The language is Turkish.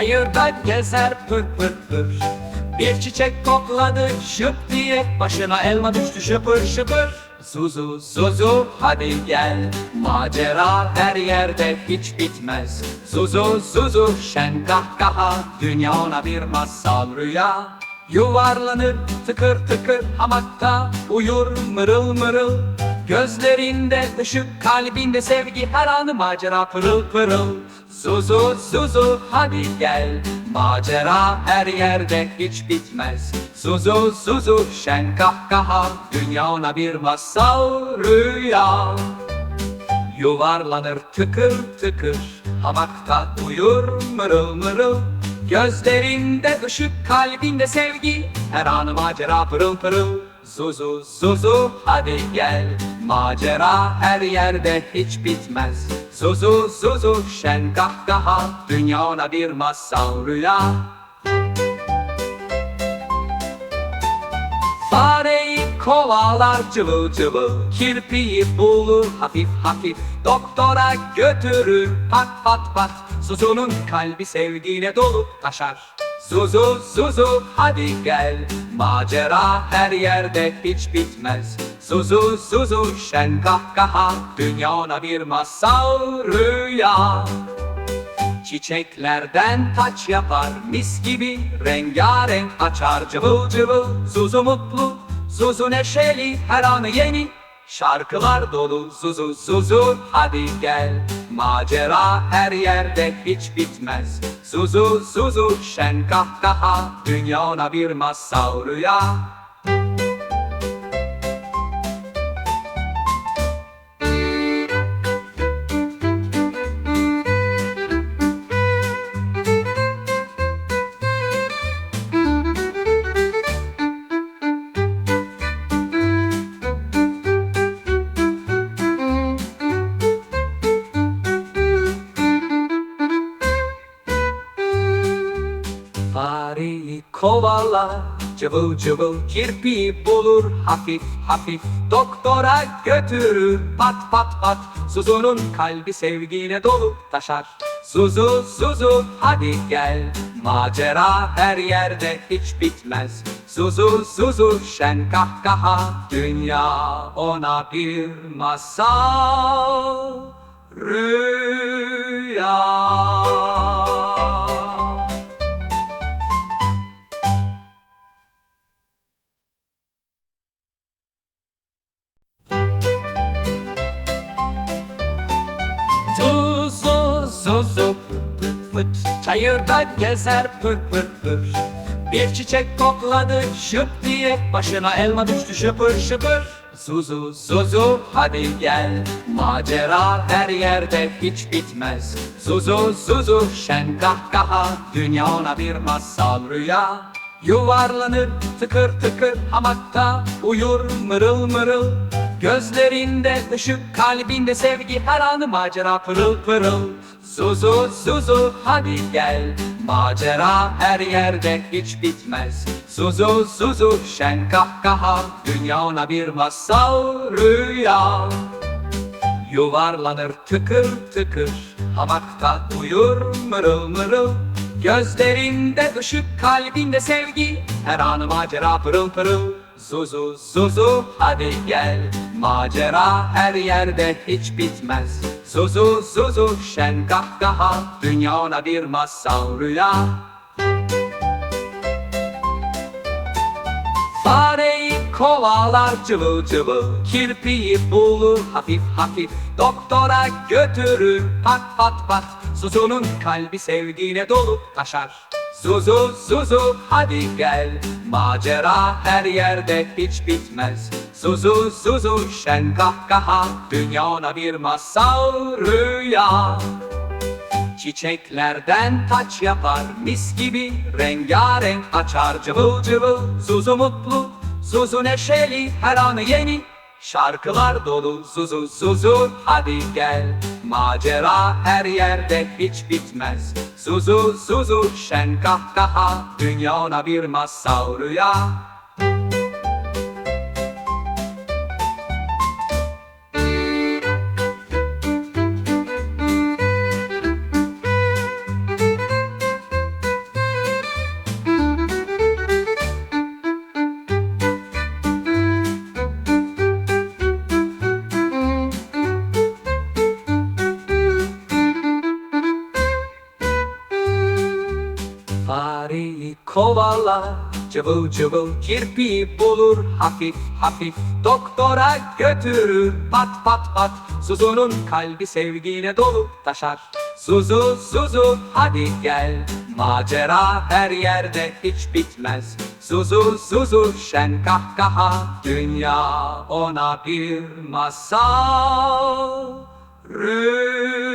Çayırda gezer pır pır pır Bir çiçek kokladı şıp diye Başına elma düştü şıpır şıpır. Zuzu zuzu hadi gel. Macera her yerde hiç bitmez. Zuzu zuzu şen kahkaha Dünya ona bir masal rüya. Yuvarlanır tıkır tıkır hamakta. Uyur mırıl mırıl Gözlerinde ışık kalbinde sevgi Her anı macera. Pırıl pırıl. Zuzu zuzu hadi gel. Macera her yerde hiç bitmez. Zuzu zuzu şen kahkaha. Dünya ona bir masal rüya. Yuvarlanır tıkır tıkır. Hamakta uyur mırıl mırıl. Gözlerinde ışık kalbinde sevgi. Her anı macera pırıl pırıl Zuzu zuzu hadi gel. Macera her yerde hiç bitmez. Zuzu zuzu şen kahkaha Dünya ona bir masal rüya. Fareyi kovalar cıvıl cıvıl Kirpiyi bulur hafif hafif Doktora götürür. Pat pat pat Suzu'nun kalbi sevgiyle dolup taşar Zuzu Zuzu hadi gel. Macera her yerde hiç bitmez. Zuzu Zuzu şen kahkaha. Dünya ona bir masal rüya. Çiçeklerden taç yapar mis gibi Rengarenk açar. Cıvıl cıvıl Zuzu mutlu, Zuzu neşeli. Her anı yeni şarkılar dolu. Zuzu Zuzu hadi gel Macera her yerde hiç bitmez. Zuzu Zuzu şen kahkaha. Dünya ona bir masal rüya kovalar. Cıvıl cıvıl kirpiyi bulur Hafif hafif doktora götürür. Pat pat pat Suzu'nun kalbi sevgiyle dolup taşar. Suzu Suzu hadi gel. Macera her yerde hiç bitmez. Suzu Suzu şen kahkaha. Dünya ona bir masal. Rüya pıt Çayırda gezer pır pır pır Bir çiçek kokladı şıp diye Başına elma düştü şıpır şıpır. Zuzu zuzu hadi gel Macera her yerde hiç bitmez. Zuzu zuzu şen kahkaha Dünya ona bir masal rüya. Yuvarlanır tıkır tıkır hamakta Uyur mırıl mırıl Gözlerinde ışık kalbinde sevgi Her anı macera. Pırıl pırıl Zuzu zuzu hadi gel. Macera her yerde hiç bitmez. Zuzu zuzu şen kahkaha. Dünya ona bir masal rüya. Yuvarlanır tıkır tıkır. Hamakta uyur mırıl mırıl. Gözlerinde ışık kalbinde sevgi. Her anı macera pırıl pırıl Zuzu zuzu hadi gel. Macera her yerde hiç bitmez. Zuzu zuzu şen kahkaha Dünya ona bir masal rüya. Fareyi kovalar cıvıl cıvıl. Kirpiyi bulur hafif hafif. Doktora götürür pat pat pat. Suzu'nun kalbi sevgiyle dolup taşar Zuzu Zuzu hadi gel. Macera her yerde hiç bitmez. Zuzu Zuzu şen kahkaha Dünya ona bir masal rüya. Çiçeklerden taç yapar mis gibi Rengarenk açar. Cıvıl cıvıl Zuzu mutlu, Zuzu neşeli Her anı yeni. Şarkılar dolu Zuzu Zuzu hadi gel Macera her yerde hiç bitmez. Zuzu Zuzu şen kahkaha. Dünya ona bir masal rüya kovalar Cıvıl cıvıl kirpi bulur hafif hafif Doktora götürür. Pat pat pat Zuzu'nun kalbi sevgiyle dolu taşar. Zuzu Zuzu hadi gel. Macera her yerde hiç bitmez. Zuzu Zuzu şen kahkaha Dünya ona bir masal. Rüya